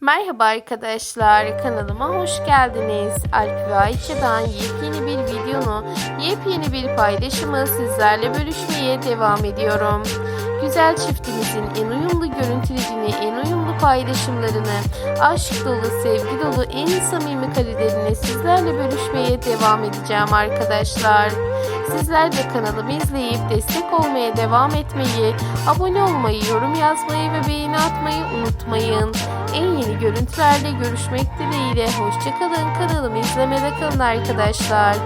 Merhaba arkadaşlar kanalıma hoş geldiniz. Alp ve Ayça'dan yepyeni bir videonu, yepyeni bir paylaşımı sizlerle bölüşmeye devam ediyorum. Güzel çiftimizin en uyumlu görüntülerini, en uyumlu paylaşımlarını, aşk dolu, sevgi dolu, en samimi karelerini sizlerle bölüşmeye devam edeceğim arkadaşlar. Sizler de kanalımı izleyip destek olmaya devam etmeyi, abone olmayı, yorum yazmayı ve beğeni atmayı unutmayın. En yeni görüntülerle görüşmek dileğiyle. Hoşçakalın. Kanalımı izlemede kalın arkadaşlar.